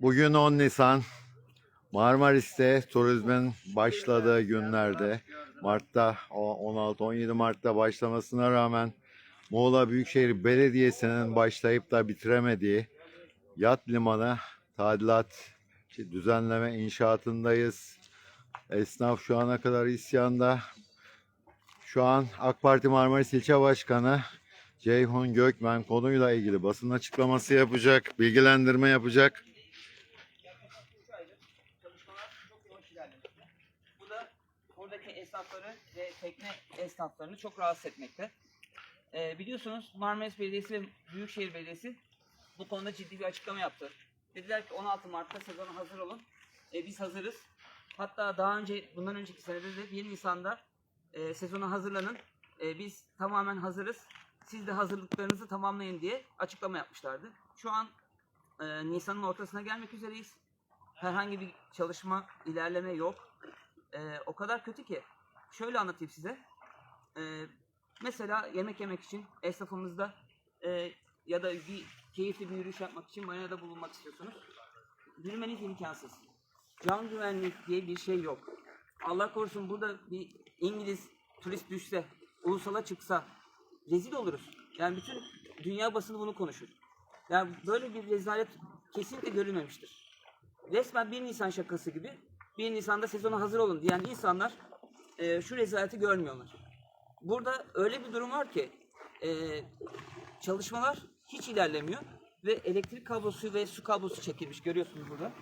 Bugün 10 Nisan. Marmaris'te turizmin başladığı günlerde Mart'ta o 16-17 Mart'ta başlamasına rağmen Muğla Büyükşehir Belediyesi'nin başlayıp da bitiremediği yat limanı tadilat düzenleme inşaatındayız. Esnaf şu ana kadar isyanda. Şu an AK Parti Marmaris İlçe Başkanı Ceyhun Gökmen konuyla ilgili basın açıklaması yapacak, bilgilendirme yapacak. çalışmalar çok yavaş ilerlemiş. Bu da buradaki esnafları ve tekne esnaflarını çok rahatsız etmekte. Ee, biliyorsunuz Marmaris Belediyesi ve Büyükşehir Belediyesi bu konuda ciddi bir açıklama yaptı. Dediler ki 16 Mart'ta sezona hazır olun. Ee, biz hazırız. Hatta daha önce bundan önceki senede de 1 Nisan'da e, sezona hazırlanın. E, biz tamamen hazırız. Siz de hazırlıklarınızı tamamlayın diye açıklama yapmışlardı. Şu an e, Nisan'ın ortasına gelmek üzereyiz herhangi bir çalışma, ilerleme yok. Ee, o kadar kötü ki. Şöyle anlatayım size. Ee, mesela yemek yemek için esnafımızda e, ya da bir keyifli bir yürüyüş yapmak için marinada bulunmak istiyorsunuz. Yürümeniz imkansız. Can güvenlik diye bir şey yok. Allah korusun burada bir İngiliz turist düşse, ulusala çıksa rezil oluruz. Yani bütün dünya basını bunu konuşur. Yani böyle bir rezalet kesinlikle görülmemiştir resmen 1 Nisan şakası gibi 1 Nisan'da sezona hazır olun diyen insanlar e, şu rezaleti görmüyorlar. Burada öyle bir durum var ki e, çalışmalar hiç ilerlemiyor ve elektrik kablosu ve su kablosu çekilmiş görüyorsunuz burada.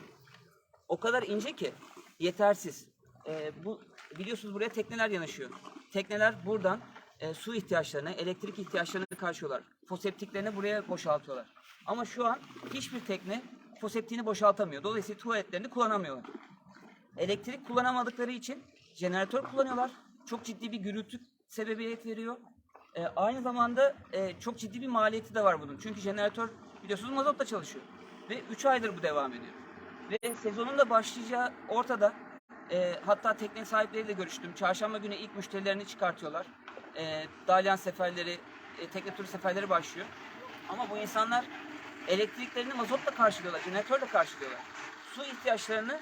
O kadar ince ki yetersiz. E, bu biliyorsunuz buraya tekneler yanaşıyor. Tekneler buradan e, su ihtiyaçlarını, elektrik ihtiyaçlarını karşılıyorlar. Foseptiklerini buraya boşaltıyorlar. Ama şu an hiçbir tekne foseptiğini boşaltamıyor. Dolayısıyla tuvaletlerini kullanamıyorlar. Elektrik kullanamadıkları için jeneratör kullanıyorlar. Çok ciddi bir gürültü sebebiyet veriyor. E, aynı zamanda e, çok ciddi bir maliyeti de var bunun. Çünkü jeneratör biliyorsunuz mazotla çalışıyor. Ve 3 aydır bu devam ediyor. Ve sezonun da başlayacağı ortada. E, hatta tekne sahipleriyle görüştüm. Çarşamba günü ilk müşterilerini çıkartıyorlar. E, dalyan seferleri, e, tekne turu seferleri başlıyor. Ama bu insanlar elektriklerini mazotla karşılıyorlar, jeneratörle karşılıyorlar. Su ihtiyaçlarını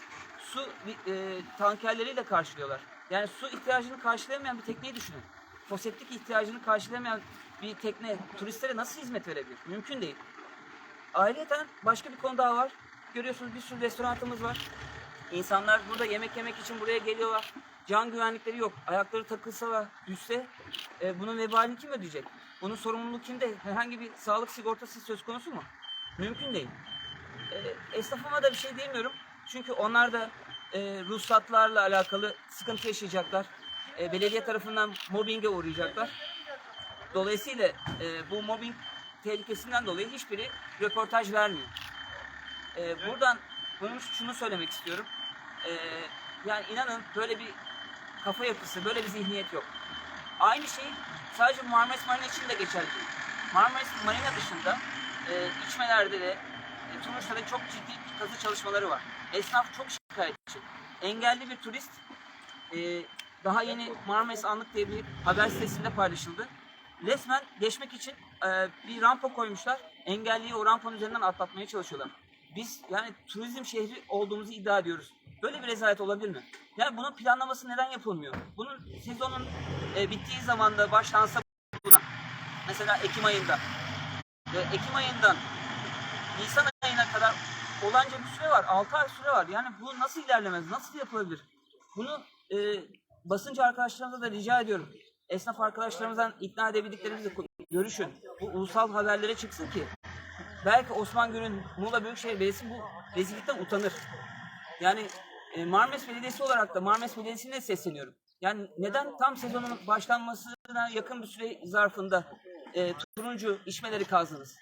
su e, tankerleriyle karşılıyorlar. Yani su ihtiyacını karşılayamayan bir tekneyi düşünün. Foseptik ihtiyacını karşılayamayan bir tekne turistlere nasıl hizmet verebilir? Mümkün değil. Ayrıca başka bir konu daha var. Görüyorsunuz bir sürü restoranımız var. İnsanlar burada yemek yemek için buraya geliyorlar. Can güvenlikleri yok. Ayakları takılsa ve düşse e, bunun vebalini kim ödeyecek? Bunun sorumluluğu kimde? Herhangi bir sağlık sigortası söz konusu mu? Mümkün değil. E, esnafıma da bir şey diyemiyorum. Çünkü onlar da e, ruhsatlarla alakalı sıkıntı yaşayacaklar. E, belediye tarafından mobbinge uğrayacaklar. Dolayısıyla e, bu mobbing tehlikesinden dolayı hiçbiri röportaj vermiyor. E, buradan bunun şunu söylemek istiyorum. E, yani inanın böyle bir kafa yapısı, böyle bir zihniyet yok. Aynı şey sadece Marmaris Marina için de geçerli. Marmaris Marina dışında e, içmelerde de e, Tunus'ta da çok ciddi kazı çalışmaları var. Esnaf çok şikayetçi. Engelli bir turist e, daha yeni Marmaris Anlık diye bir haber sitesinde paylaşıldı. Resmen geçmek için e, bir rampa koymuşlar. Engelliyi o rampanın üzerinden atlatmaya çalışıyorlar. Biz yani turizm şehri olduğumuzu iddia ediyoruz. Böyle bir rezalet olabilir mi? Yani bunun planlaması neden yapılmıyor? Bunun sezonun e, bittiği zamanda başlansa buna. Mesela Ekim ayında. Ve Ekim ayından Nisan olanca bir süre var. 6 ay süre var. Yani bu nasıl ilerlemez? Nasıl yapılabilir? Bunu e, basınca arkadaşlarımıza da rica ediyorum. Esnaf arkadaşlarımızdan ikna edebildiklerimizi görüşün. Bu ulusal haberlere çıksın ki belki Osman Gül'ün Muğla Büyükşehir Belediyesi bu rezillikten utanır. Yani e, Marmaris Belediyesi olarak da Marmaris Belediyesi'ne sesleniyorum. Yani neden tam sezonun başlanmasına yakın bir süre zarfında e, turuncu içmeleri kazdınız?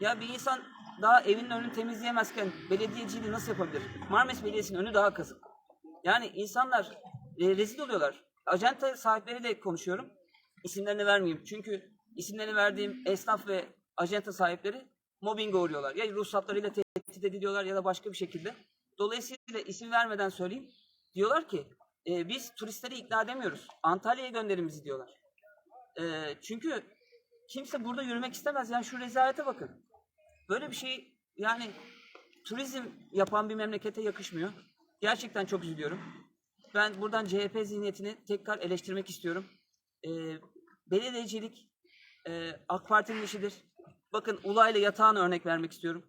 Ya bir insan daha evinin önünü temizleyemezken belediyeciliği nasıl yapabilir? Marmaris Belediyesi'nin önü daha kazık. Yani insanlar e, rezil oluyorlar. Acenta sahipleriyle konuşuyorum. İsimlerini vermeyeyim. Çünkü isimlerini verdiğim esnaf ve acenta sahipleri mobbinge uğruyorlar. Ya ruhsatlarıyla tehdit ediliyorlar ya da başka bir şekilde. Dolayısıyla isim vermeden söyleyeyim. Diyorlar ki e, biz turistleri ikna edemiyoruz. Antalya'ya gönderin bizi diyorlar. E, çünkü kimse burada yürümek istemez. Yani şu rezalete bakın. Böyle bir şey yani turizm yapan bir memlekete yakışmıyor. Gerçekten çok üzülüyorum. Ben buradan CHP zihniyetini tekrar eleştirmek istiyorum. Ee, belediyecilik e, AK Parti'nin işidir. Bakın Ula ile Yatağan'a örnek vermek istiyorum.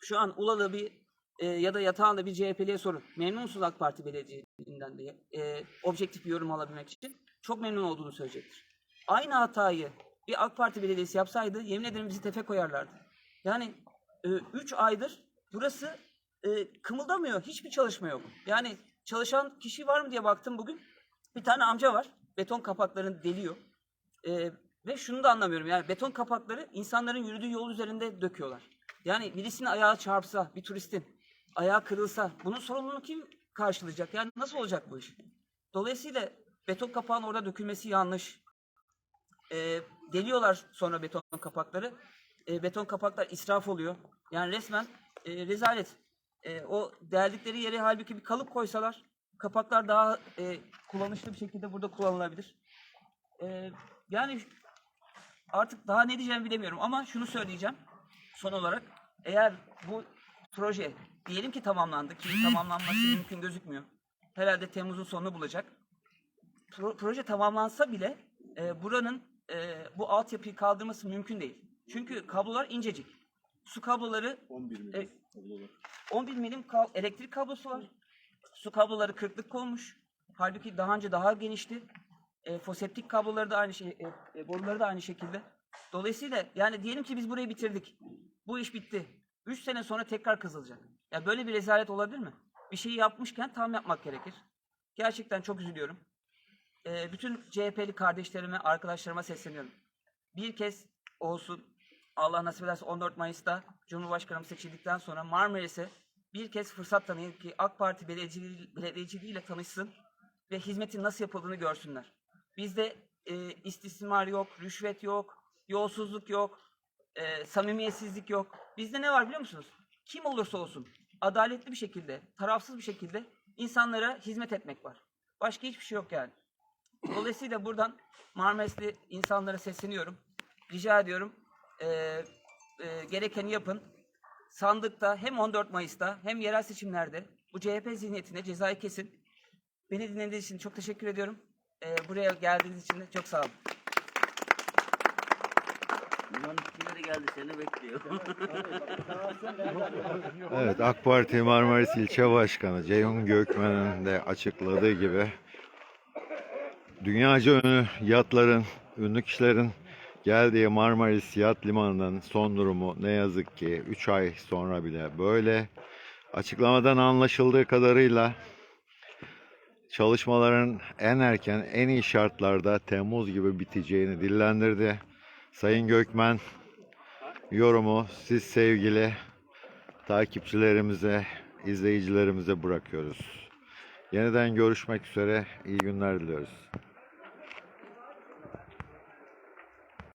Şu an Ulalı bir e, ya da Yatağan'da bir CHP'liye sorun. Memnun musunuz AK Parti belediyeliğinden diye. E, objektif bir yorum alabilmek için. Çok memnun olduğunu söyleyecektir. Aynı hatayı bir AK Parti belediyesi yapsaydı yemin ederim bizi tefe koyarlardı. Yani 3 aydır burası e, kımıldamıyor. Hiçbir çalışma yok. Yani çalışan kişi var mı diye baktım bugün. Bir tane amca var. Beton kapaklarını deliyor. E, ve şunu da anlamıyorum. Yani beton kapakları insanların yürüdüğü yol üzerinde döküyorlar. Yani birisinin ayağı çarpsa, bir turistin ayağı kırılsa bunun sorumluluğunu kim karşılayacak? Yani nasıl olacak bu iş? Dolayısıyla beton kapağın orada dökülmesi yanlış. E, deliyorlar sonra beton kapakları. E, beton kapaklar israf oluyor. Yani resmen e, rezalet. E, o deldikleri yere halbuki bir kalıp koysalar kapaklar daha e, kullanışlı bir şekilde burada kullanılabilir. E, yani artık daha ne diyeceğimi bilemiyorum ama şunu söyleyeceğim son olarak. Eğer bu proje diyelim ki tamamlandı ki tamamlanması mümkün gözükmüyor. Herhalde Temmuz'un sonunu bulacak. Pro- proje tamamlansa bile e, buranın e, bu altyapıyı kaldırması mümkün değil. Çünkü kablolar incecik. Su kabloları 11 E, milim kablolar. 11 milim kab- elektrik kablosu var. Su kabloları kırklık olmuş. Halbuki daha önce daha genişti. E, foseptik kabloları da aynı şey, e, e, boruları da aynı şekilde. Dolayısıyla yani diyelim ki biz burayı bitirdik. Bu iş bitti. 3 sene sonra tekrar kazılacak. Ya böyle bir rezalet olabilir mi? Bir şeyi yapmışken tam yapmak gerekir. Gerçekten çok üzülüyorum. E, bütün CHP'li kardeşlerime, arkadaşlarıma sesleniyorum. Bir kez olsun Allah nasip ederse 14 Mayıs'ta Cumhurbaşkanımız seçildikten sonra Marmaris'e bir kez fırsat tanıyın ki AK Parti belediyeciliği, belediyeciliğiyle tanışsın ve hizmetin nasıl yapıldığını görsünler. Bizde e, istismar yok, rüşvet yok, yolsuzluk yok, e, samimiyetsizlik yok. Bizde ne var biliyor musunuz? Kim olursa olsun adaletli bir şekilde, tarafsız bir şekilde insanlara hizmet etmek var. Başka hiçbir şey yok yani. Dolayısıyla buradan Marmarisli insanlara sesleniyorum. Rica ediyorum e, e, gerekeni yapın. Sandıkta hem 14 Mayıs'ta hem yerel seçimlerde bu CHP zihniyetine cezayı kesin. Beni dinlediğiniz için çok teşekkür ediyorum. E, buraya geldiğiniz için de çok sağ olun. Geldi seni bekliyor. Evet AK Parti Marmaris İlçe Başkanı Ceyhun Gökmen'in de açıkladığı gibi dünyaca ünlü yatların, ünlü kişilerin geldiği Marmaris Yat Limanı'nın son durumu ne yazık ki 3 ay sonra bile böyle. Açıklamadan anlaşıldığı kadarıyla çalışmaların en erken, en iyi şartlarda Temmuz gibi biteceğini dillendirdi. Sayın Gökmen yorumu siz sevgili takipçilerimize, izleyicilerimize bırakıyoruz. Yeniden görüşmek üzere. İyi günler diliyoruz.